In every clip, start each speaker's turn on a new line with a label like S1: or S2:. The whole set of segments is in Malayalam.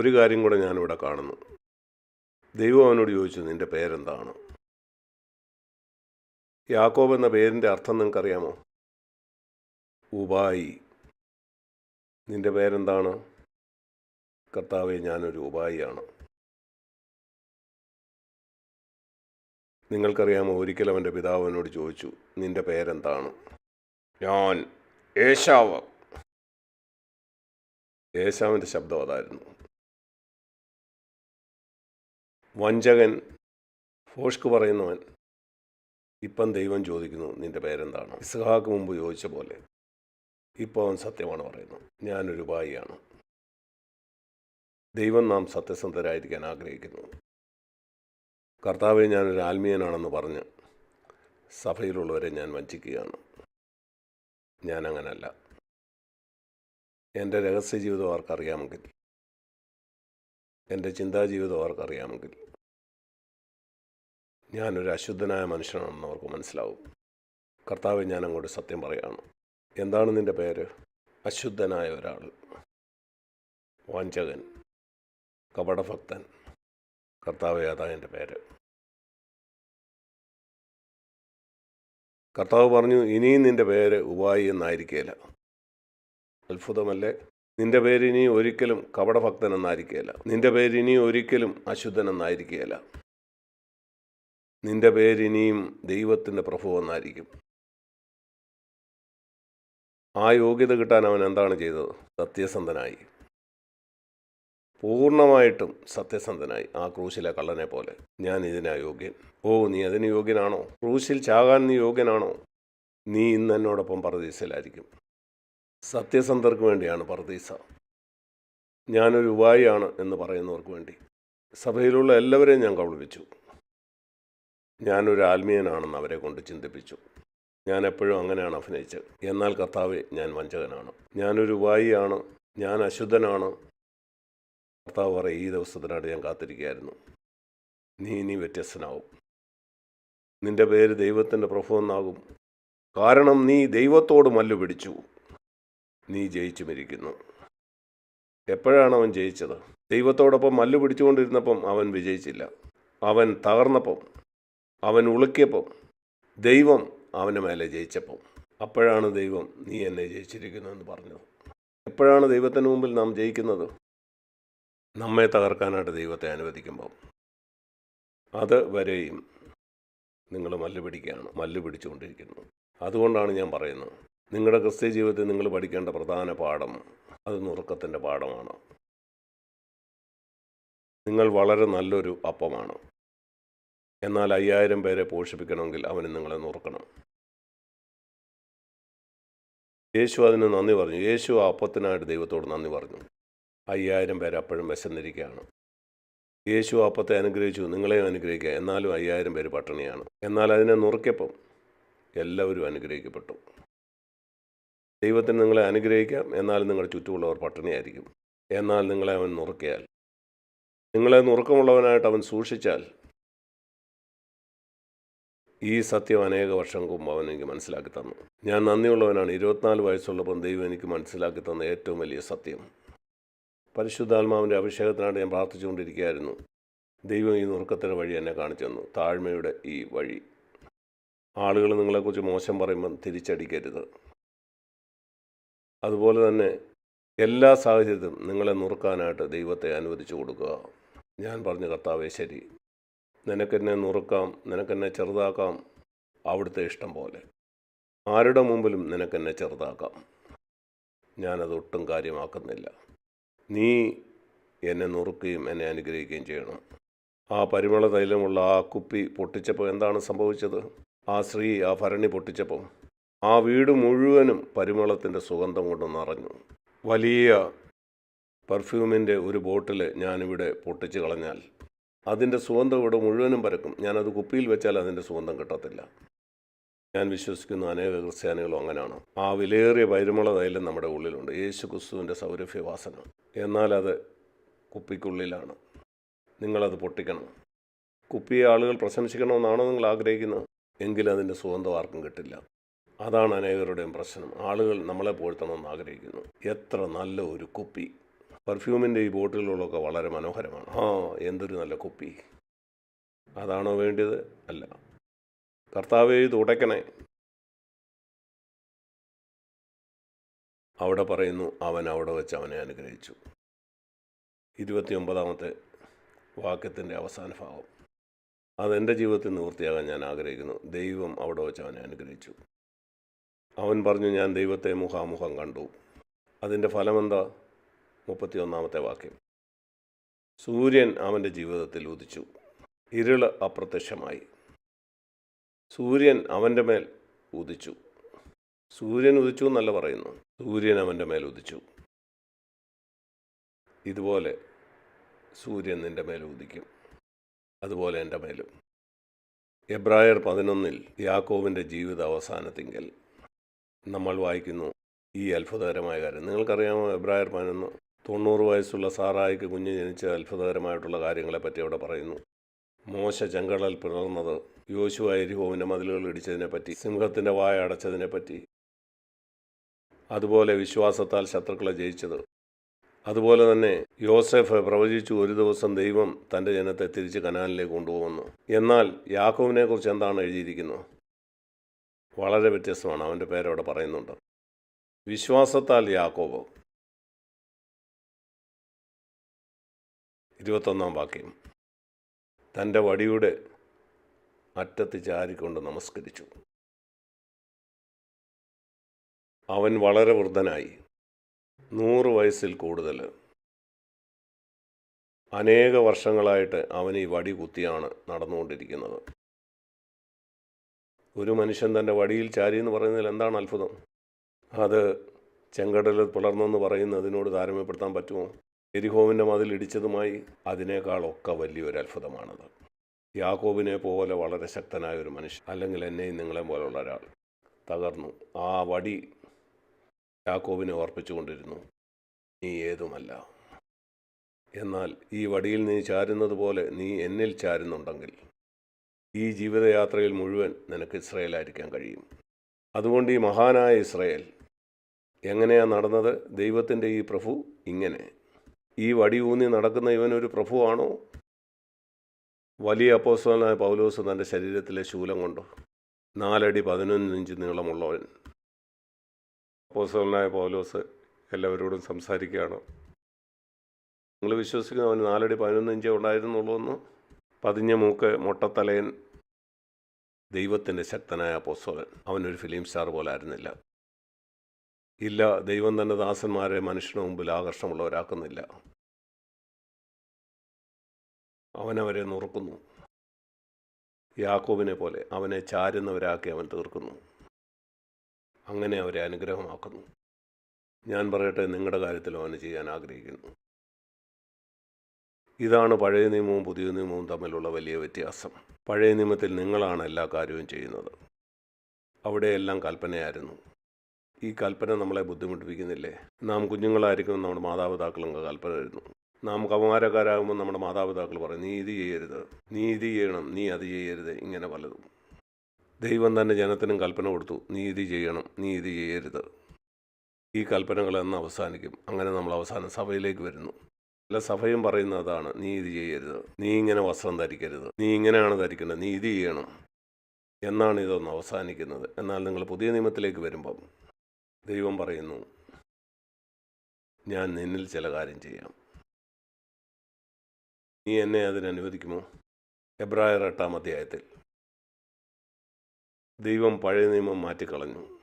S1: ഒരു കാര്യം കൂടെ ഞാനിവിടെ കാണുന്നു. ദൈവം അവനോട് ചോദിച്ചു നിന്റെ പേരെന്താണ്? യാക്കോബ് എന്ന പേരിന്റെ അർത്ഥം നിങ്ങൾക്കറിയാമോ? ഉപായി. നിന്റെ പേരെന്താണ്? കർത്താവെ ഞാനൊരു ഉപായിയാണ്. നിങ്ങൾക്കറിയാമോ ഒരിക്കൽ അവന്റെ പിതാവ് എന്നോട് ചോദിച്ചു നിന്റെ പേരെന്താണ്? ഞാൻ ഏശാവ്. ഏശാവിന്റെ ശബ്ദം അതായിരുന്നു. വഞ്ചകൻ ഫോഷ്ക്ക് പറയുന്നവൻ ഇപ്പം ദൈവം ചോദിക്കുന്നു നിന്റെ പേരെന്താണ്? ഇസ്ഹാക്ക് മുമ്പ് ചോദിച്ച പോലെ ഇപ്പോൾ അവൻ സത്യമാണ് പറയുന്നത് ഞാനൊരു ഉപായിയാണ് ദൈവം നാം സത്യസന്ധരായിരിക്കാൻ ആഗ്രഹിക്കുന്നു. കർത്താവെ ഞാനൊരു ആത്മീയനാണെന്ന് പറഞ്ഞ് സഭയിലുള്ളവരെ ഞാൻ വഞ്ചിക്കുകയാണ്. ഞാനങ്ങനല്ല. എന്റെ രഹസ്യ ജീവിതം അവർക്കറിയാമെങ്കിൽ എന്റെ ചിന്താജീവിതം അവർക്കറിയാമെങ്കിൽ ഞാനൊരു അശുദ്ധനായ മനുഷ്യനാണെന്ന് അവർക്ക് മനസ്സിലാവും. കർത്താവ് ഞാൻ അങ്ങോട്ട് സത്യം പറയുകയാണ്. എന്താണ് നിന്റെ പേര്? അശുദ്ധനായ ഒരാൾ. വഞ്ചകൻ. കപടഭക്തൻ. കർത്താവ് അതാ എന്റെ പേര്. കർത്താവ് പറഞ്ഞു ഇനിയും നിന്റെ പേര് ഉപായി എന്നായിരിക്കേല. അത്ഭുതമല്ലേ? നിന്റെ പേരിനി ഒരിക്കലും കപടഭക്തനെന്നായിരിക്കുകയില്ല. നിന്റെ പേരിനി ഒരിക്കലും അശുദ്ധനെന്നായിരിക്കുകയില്ല. നിന്റെ പേരിനിയും ദൈവത്തിന്റെ പ്രഭു എന്നായിരിക്കും ആ യോഗ്യത കിട്ടാൻ അവൻ എന്താണ് ചെയ്തത്? സത്യസന്ധനായി. പൂർണമായിട്ടും സത്യസന്ധനായി ആ ക്രൂശിലെ കള്ളനെ പോലെ. ഞാൻ ഇതിനാ യോഗ്യൻ. ഓ നീ അതിന് യോഗ്യനാണോ? ക്രൂശിൽ ചാകാൻ നീ യോഗ്യനാണോ? നീ ഇന്ന് എന്നോടൊപ്പം പറദീസയിലായിരിക്കും സത്യസന്ധർക്ക് വേണ്ടിയാണ് പറദീസ ഞാനൊരു ഉപായിയാണ് എന്ന് പറയുന്നവർക്ക് വേണ്ടി. സഭയിലുള്ള എല്ലാവരെയും ഞാൻ കൗളിപ്പിച്ചു ഞാനൊരു ആത്മീയനാണെന്ന് അവരെ കൊണ്ട് ചിന്തിപ്പിച്ചു. ഞാൻ എപ്പോഴും അങ്ങനെയാണ് അഭിനയിച്ചത്. എന്നാൽ കർത്താവെ ഞാൻ വഞ്ചകനാണ്. ഞാനൊരു ഉപായിയാണ്. ഞാൻ അശുദ്ധനാണ്. കർത്താവ് പറയും ഈ ദിവസത്തിനായിട്ട് ഞാൻ കാത്തിരിക്കുകയായിരുന്നു. നീ ഇനി വ്യത്യസ്തനാവും. നിന്റെ പേര് ദൈവത്തിന്റെ പ്രഭുവെന്നാകും. കാരണം നീ ദൈവത്തോട് മല്ലു പിടിച്ചു. നീ ജയിച്ചു മരിക്കുന്നു. എപ്പോഴാണ് അവൻ ജയിച്ചത്? ദൈവത്തോടൊപ്പം മല്ലു പിടിച്ചുകൊണ്ടിരുന്നപ്പം അവൻ വിജയിച്ചില്ല. അവൻ തകർന്നപ്പം അവൻ ഉളുക്കിയപ്പം ദൈവം അവന്റെ മേലെ ജയിച്ചപ്പം. അപ്പോഴാണ് ദൈവം നീ എന്നെ ജയിച്ചിരിക്കുന്നതെന്ന് പറഞ്ഞത്. എപ്പോഴാണ് ദൈവത്തിന് മുമ്പിൽ നാം ജയിക്കുന്നത്? നമ്മെ തകർക്കാനായിട്ട് ദൈവത്തെ അനുവദിക്കുമ്പം. അത് വരെയും നിങ്ങൾ മല്ല് പിടിക്കുകയാണ് പിടിച്ചുകൊണ്ടിരിക്കുന്നു. അതുകൊണ്ടാണ് ഞാൻ പറയുന്നത്. നിങ്ങളുടെ ക്രിസ്ത്യ ജീവിതത്തിൽ നിങ്ങൾ പഠിക്കേണ്ട പ്രധാന പാഠം അത് നുറുക്കത്തിന്റെ പാഠമാണ്. നിങ്ങൾ വളരെ നല്ലൊരു അപ്പമാണ്. എന്നാൽ അയ്യായിരം പേരെ പോഷിപ്പിക്കണമെങ്കിൽ അവന് നിങ്ങളെ നുറുക്കണം യേശു അതിന് നന്ദി പറഞ്ഞു. യേശു ആ അപ്പത്തിനായിട്ട് ദൈവത്തോട് നന്ദി പറഞ്ഞു. അയ്യായിരം പേര് അപ്പോഴും വിശന്നിരിക്കുകയാണ്. യേശു അപ്പത്തെ അനുഗ്രഹിച്ചു. നിങ്ങളെയും അനുഗ്രഹിക്കുക. എന്നാലും അയ്യായിരം പേര് പട്ടിണിയാണ്. എന്നാൽ അതിനെ നുറുക്കിയപ്പം എല്ലാവരും അനുഗ്രഹിക്കപ്പെട്ടു. ദൈവത്തിന് നിങ്ങളെ അനുഗ്രഹിക്കാം. എന്നാൽ നിങ്ങളുടെ ചുറ്റുമുള്ളവർ പട്ടിണിയായിരിക്കും. എന്നാൽ നിങ്ങളെ അവൻ നുറുക്കിയാൽ. നിങ്ങളെ നുറുക്കമുള്ളവനായിട്ട് അവൻ സൂക്ഷിച്ചാൽ. ഈ സത്യം അനേക വർഷം മുമ്പ് അവൻ എനിക്ക് മനസ്സിലാക്കി തന്നു. ഞാൻ നന്ദിയുള്ളവനാണ്. ഇരുപത്തിനാല് വയസ്സുള്ളപ്പം ദൈവം എനിക്ക് മനസ്സിലാക്കി തന്ന ഏറ്റവും വലിയ സത്യം. പരിശുദ്ധാത്മാവിന്റെ അഭിഷേകത്തിനായിട്ട് ഞാൻ പ്രാർത്ഥിച്ചുകൊണ്ടിരിക്കുകയായിരുന്നു. ദൈവം ഈ നുറുക്കത്തിന്റെ വഴി എന്നെ കാണിച്ചു തന്നു. താഴ്മയുടെ ഈ വഴി. ആളുകൾ നിങ്ങളെക്കുറിച്ച് മോശം പറയുമ്പം തിരിച്ചടിക്കരുത്. അതുപോലെ തന്നെ എല്ലാ സാഹചര്യത്തിലും നിങ്ങളെ നുറുക്കാനായിട്ട് ദൈവത്തെ അനുവദിച്ചു കൊടുക്കുക. ഞാൻ പറഞ്ഞു കർത്താവേ ശരി. നിനക്കെന്നെ നുറുക്കാം നിനക്കെന്നെ ചെറുതാക്കാം അവിടുത്തെ ഇഷ്ടം പോലെ. ആരുടെ മുമ്പിലും നിനക്കെന്നെ ചെറുതാക്കാം. ഞാനത് ഒട്ടും കാര്യമാക്കുന്നില്ല. നീ എന്നെ നുറുക്കുകയും എന്നെ അനുഗ്രഹിക്കുകയും ചെയ്യണം. ആ പരിമള തൈലമുള്ള ആ കുപ്പി പൊട്ടിച്ചപ്പോൾ എന്താണ് സംഭവിച്ചത്? ആ സ്ത്രീ ആ ഭരണി പൊട്ടിച്ചപ്പോൾ ആ വീട് മുഴുവനും പരിമളത്തിന്റെ സുഗന്ധം കൊണ്ട് നിറഞ്ഞു. വലിയ പെർഫ്യൂമിന്റെ ഒരു ബോട്ടിൽ ഞാനിവിടെ പൊട്ടിച്ച് കളഞ്ഞാൽ അതിന്റെ സുഗന്ധം ഇവിടെ മുഴുവനും പരക്കും. ഞാനത് കുപ്പിയിൽ വെച്ചാൽ അതിന്റെ സുഗന്ധം കിട്ടത്തില്ല. ഞാൻ വിശ്വസിക്കുന്ന അനേക ക്രിസ്ത്യാനികളും അങ്ങനെയാണ് ആ വിലയേറിയ പരിമള തൈലം നമ്മുടെ ഉള്ളിലുണ്ട്. യേശു ക്രിസ്തുവിന്റെ സൗരഭ്യവാസന. എന്നാൽ അത് കുപ്പിക്കുള്ളിലാണ്. നിങ്ങളത് പൊട്ടിക്കണം. കുപ്പിയെ ആളുകൾ പ്രശംസിക്കണമെന്നാണോ നിങ്ങൾ ആഗ്രഹിക്കുന്നത്? എങ്കിൽ അതിന്റെ സുഗന്ധം ആർക്കും കിട്ടില്ല. അതാണ് അനേകരുടെയും പ്രശ്നം. ആളുകൾ നമ്മളെ പോഴ്ത്തണമെന്ന് ആഗ്രഹിക്കുന്നു. എത്ര നല്ല ഒരു കുപ്പി. പെർഫ്യൂമിന്റെ ഈ ബോട്ടിലുകളൊക്കെ വളരെ മനോഹരമാണ്. ആ എന്തൊരു നല്ല കുപ്പി. അതാണോ വേണ്ടിയത്? അല്ല. കർത്താവെ ഇത് ഉടയ്ക്കണേ. അവിടെ പറയുന്നു അവൻ അവിടെ വെച്ച് അവനെ അനുഗ്രഹിച്ചു. ഇരുപത്തിയൊമ്പതാമത്തെ വാക്യത്തിന്റെ അവസാന ഭാഗം. അതെന്റെ ജീവിതത്തിൽ നിവൃത്തിയാകാൻ ഞാൻ ആഗ്രഹിക്കുന്നു. ദൈവം അവിടെ വെച്ച് അവനെ അനുഗ്രഹിച്ചു. അവൻ പറഞ്ഞു ഞാൻ ദൈവത്തെ മുഖാമുഖം കണ്ടു. അതിന്റെ ഫലമെന്താ? മുപ്പത്തിയൊന്നാമത്തെ വാക്യം. സൂര്യൻ അവന്റെ ജീവിതത്തിൽ ഉദിച്ചു. ഇരുൾ അപ്രത്യക്ഷമായി. സൂര്യൻ അവന്റെ മേൽ ഉദിച്ചു. സൂര്യൻ ഉദിച്ചു എന്നല്ല പറയുന്നു. സൂര്യൻ അവന്റെ മേൽ ഉദിച്ചു. ഇതുപോലെ സൂര്യൻ നിന്റെ മേൽ ഉദിക്കും. അതുപോലെ എന്റെ മേലും. എബ്രായർ പതിനൊന്നിൽ യാക്കോവിന്റെ ജീവിത അവസാനത്തിങ്കൽ നമ്മൾ വായിക്കുന്നു. ഈ അത്ഭുതകരമായ കാര്യം. നിങ്ങൾക്കറിയാമോ എബ്രായർ പതിനൊന്ന് തൊണ്ണൂറ് വയസ്സുള്ള സാറായിക്ക് കുഞ്ഞ് ജനിച്ച അത്ഭുതകരമായിട്ടുള്ള കാര്യങ്ങളെപ്പറ്റി അവിടെ പറയുന്നു. മോശ ചെങ്കടൽ പിളർന്നത് യോശുവ എരിഹോവിന്റെ മതിലുകൾ ഇടിച്ചതിനെപ്പറ്റി സിംഹത്തിന്റെ വായ അടച്ചതിനെപ്പറ്റി അതുപോലെ വിശ്വാസത്താൽ ശത്രുക്കളെ ജയിച്ചത്. അതുപോലെ തന്നെ യോസെഫ് പ്രവചിച്ചു ഒരു ദിവസം ദൈവം തന്റെ ജനത്തെ തിരിച്ച് കനാലിലേക്ക് കൊണ്ടുപോകുന്നു. എന്നാൽ യാക്കോവിനെക്കുറിച്ച് എന്താണ് എഴുതിയിരിക്കുന്നത്? വളരെ വ്യത്യസ്തമാണ്. അവന്റെ പേരവിടെ പറയുന്നുണ്ട്. വിശ്വാസത്താൽ യാക്കോബ്. ഇരുപത്തൊന്നാം വാക്യം. തന്റെ വടിയുടെ അറ്റത്ത് ചാരിക്കൊണ്ട് നമസ്കരിച്ചു. അവൻ വളരെ വൃദ്ധനായി. നൂറ് വയസ്സിൽ കൂടുതൽ. അനേക വർഷങ്ങളായിട്ട് അവൻ ഈ വടി കുത്തിയാണ് നടന്നുകൊണ്ടിരിക്കുന്നത്. ഒരു മനുഷ്യൻ തന്റെ വടിയിൽ ചാരി എന്ന് പറയുന്നതിൽ എന്താണ് അത്ഭുതം? അത് ചെങ്കടലിൽ പുലർന്നെന്ന് പറയുന്നതിനോട് താരതമ്യപ്പെടുത്താൻ പറ്റുമോ? എരിഹോവിന്റെ മതിൽ ഇടിച്ചതുമായി അതിനേക്കാളൊക്കെ വലിയൊരു അത്ഭുതമാണത്. യാക്കോബിനെ പോലെ വളരെ ശക്തനായ ഒരു മനുഷ്യൻ അല്ലെങ്കിൽ എന്നെയും നിങ്ങളെ പോലുള്ള ഒരാൾ തകർന്നു. ആ വടി യാക്കോബിനെ ഓർപ്പിച്ചുകൊണ്ടിരുന്നു നീ ഏതുമല്ല. എന്നാൽ ഈ വടിയിൽ നീ ചാരുന്നത് പോലെ നീ എന്നിൽ ചാരുന്നുണ്ടെങ്കിൽ ഈ ജീവിതയാത്രയിൽ മുഴുവൻ നിനക്ക് ഇസ്രയേലായിരിക്കാൻ കഴിയും. അതുകൊണ്ട് ഈ മഹാനായ ഇസ്രയേൽ എങ്ങനെയാണ് നടന്നത്? ദൈവത്തിന്റെ ഈ പ്രഭു ഇങ്ങനെ. ഈ വടി ഊന്നി നടക്കുന്ന ഇവനൊരു പ്രഭുവാണോ? വലിയ അപ്പോസ്തലനായ പൗലോസ് തന്റെ ശരീരത്തിലെ ശൂലം കൊണ്ട്? നാലടി പതിനൊന്ന് ഇഞ്ച് നീളമുള്ളവൻ. അപ്പോസ്തലനായ പൗലോസ് എല്ലാവരോടും സംസാരിക്കുകയാണ്. നിങ്ങൾ വിശ്വസിക്കുന്ന അവന് നാലടി പതിനൊന്ന് ഇഞ്ചേ ഉണ്ടായിരുന്നുള്ളൂ എന്ന്? പതിഞ്ഞ മൂക്ക് മൊട്ടത്തലയൻ ദൈവത്തിന്റെ ശക്തനായ അപ്പോസ്തലൻ. അവനൊരു ഫിലിം സ്റ്റാർ പോലെ ആയിരുന്നില്ല. ഇല്ല ദൈവം തന്നെ ദാസന്മാരെ മനുഷ്യന് മുമ്പിൽ ആകർഷണമുള്ളവരാക്കുന്നില്ല അവനവരെ നുറുക്കുന്നു. യാക്കോബിനെ പോലെ അവനെ ചാരുന്നവരാക്കി അവൻ തീർക്കുന്നു. അങ്ങനെ അവരെ അനുഗ്രഹമാക്കുന്നു. ഞാൻ പറയട്ടെ നിങ്ങളുടെ കാര്യത്തിലും അവന് ചെയ്യാൻ ആഗ്രഹിക്കുന്നു. ഇതാണ് പഴയ നിയമവും പുതിയ നിയമവും തമ്മിലുള്ള വലിയ വ്യത്യാസം. പഴയ നിയമത്തിൽ നിങ്ങളാണ് എല്ലാ കാര്യവും ചെയ്യുന്നത്. അവിടെയെല്ലാം കൽപ്പനയായിരുന്നു. ഈ കൽപ്പന നമ്മളെ ബുദ്ധിമുട്ടിപ്പിക്കുന്നില്ലേ? നാം കുഞ്ഞുങ്ങളായിരിക്കും നമ്മുടെ മാതാപിതാക്കളും കൽപ്പന തരുന്നു നാം കൗമാരക്കാരാകുമ്പോൾ നമ്മുടെ മാതാപിതാക്കൾ പറയും നീ ഇത് ചെയ്യരുത്. നീ ഇത് ചെയ്യണം. നീ അത് ചെയ്യരുത്. ഇങ്ങനെ പലതും. ദൈവം തന്നെ ജനത്തിനും കൽപ്പന കൊടുത്തു നീ ഇത് ചെയ്യണം. നീ ഇത് ചെയ്യരുത്. ഈ കൽപ്പനകളെന്ന് അവസാനിക്കും. അങ്ങനെ നമ്മൾ അവസാനം സഭയിലേക്ക് വരുന്നു. അല്ല സഭയും പറയുന്ന അതാണ്. നീ ഇത് ചെയ്യരുത്. നീ ഇങ്ങനെ വസ്ത്രം ധരിക്കരുത്. നീ ഇങ്ങനെയാണ് ധരിക്കേണ്ടത്. നീ ഇത് ചെയ്യണം. എന്നാണ് ഇതൊന്ന് അവസാനിക്കുന്നത്. എന്നാൽ നിങ്ങൾ പുതിയ നിയമത്തിലേക്ക് വരുമ്പം ദൈവം പറയുന്നു ഞാൻ നിന്നിൽ ചില കാര്യം ചെയ്യാം. നീ എന്നെ അതിന് അനുവദിക്കുമോ? എബ്രായർ എട്ടാം അധ്യായത്തിൽ ദൈവം പഴയ നിയമം മാറ്റിക്കളഞ്ഞു.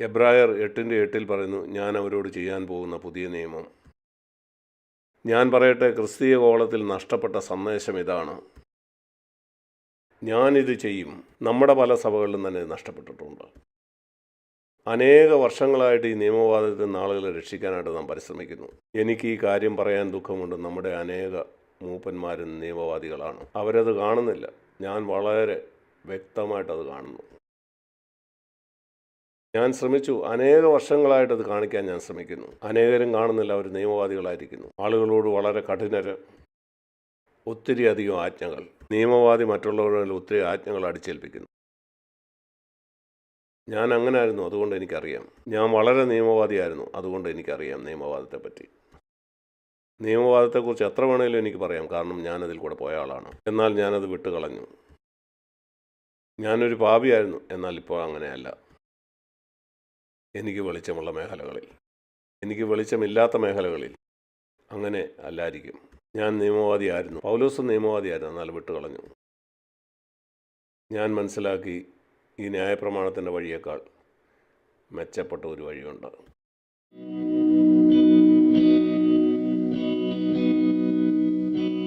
S1: എബ്രായർ എട്ടിന്റെ എട്ടിൽ പറയുന്നു ഞാൻ അവരോട് ചെയ്യാൻ പോകുന്ന പുതിയ നിയമം. ഞാൻ പറയട്ടെ ക്രിസ്തീയ കോളത്തിൽ നഷ്ടപ്പെട്ട സന്ദേശം ഇതാണ്. ഞാനിത് ചെയ്യും. നമ്മുടെ പല സഭകളിലും തന്നെ നഷ്ടപ്പെട്ടിട്ടുണ്ട്. അനേക വർഷങ്ങളായിട്ട് ഈ നിയമവാദത്തിൽ നിന്ന് ആളുകളെ രക്ഷിക്കാനായിട്ട് നാം പരിശ്രമിക്കുന്നു. എനിക്ക് ഈ കാര്യം പറയാൻ ദുഃഖമുണ്ട്. നമ്മുടെ അനേക മൂപ്പന്മാരും നിയമവാദികളാണ്. അവരത് കാണുന്നില്ല. ഞാൻ വളരെ വ്യക്തമായിട്ടത് കാണുന്നു. ഞാൻ ശ്രമിച്ചു. അനേക വർഷങ്ങളായിട്ട് അത് കാണിക്കാൻ ഞാൻ ശ്രമിക്കുന്നു. അനേകരും കാണുന്നില്ല അവർ നിയമവാദികളായിരിക്കുന്നു. ആളുകളോട് വളരെ കഠിനര് ഒത്തിരി അധികം ആജ്ഞകൾ. നിയമവാദി മറ്റുള്ളവരിൽ ഒത്തിരി ആജ്ഞകൾ അടിച്ചേൽപ്പിക്കുന്നു. ഞാൻ അങ്ങനെ ആയിരുന്നു അതുകൊണ്ട് എനിക്കറിയാം. ഞാൻ വളരെ നിയമവാദിയായിരുന്നു അതുകൊണ്ട് എനിക്കറിയാം നിയമവാദത്തെപ്പറ്റി. നിയമവാദത്തെക്കുറിച്ച് എത്ര വേണേലും എനിക്ക് പറയാം കാരണം ഞാനതിൽ കൂടെ പോയ ആളാണ്. എന്നാൽ ഞാനത് വിട്ടുകളഞ്ഞു. ഞാനൊരു പാപിയായിരുന്നു എന്നാൽ ഇപ്പോൾ അങ്ങനെയല്ല. എനിക്ക് വെളിച്ചമുള്ള മേഖലകളിൽ. എനിക്ക് വെളിച്ചമില്ലാത്ത മേഖലകളിൽ. അങ്ങനെ അല്ലായിരിക്കും. ഞാൻ നിയമവാദിയായിരുന്നു. പൗലോസും നിയമവാദിയായിരുന്നു. എന്നാൽ വിട്ടുകളഞ്ഞു. ഞാൻ മനസ്സിലാക്കി ഈ ന്യായപ്രമാണത്തിന്റെ വഴിയേക്കാൾ മെച്ചപ്പെട്ട ഒരു വഴിയുണ്ട്.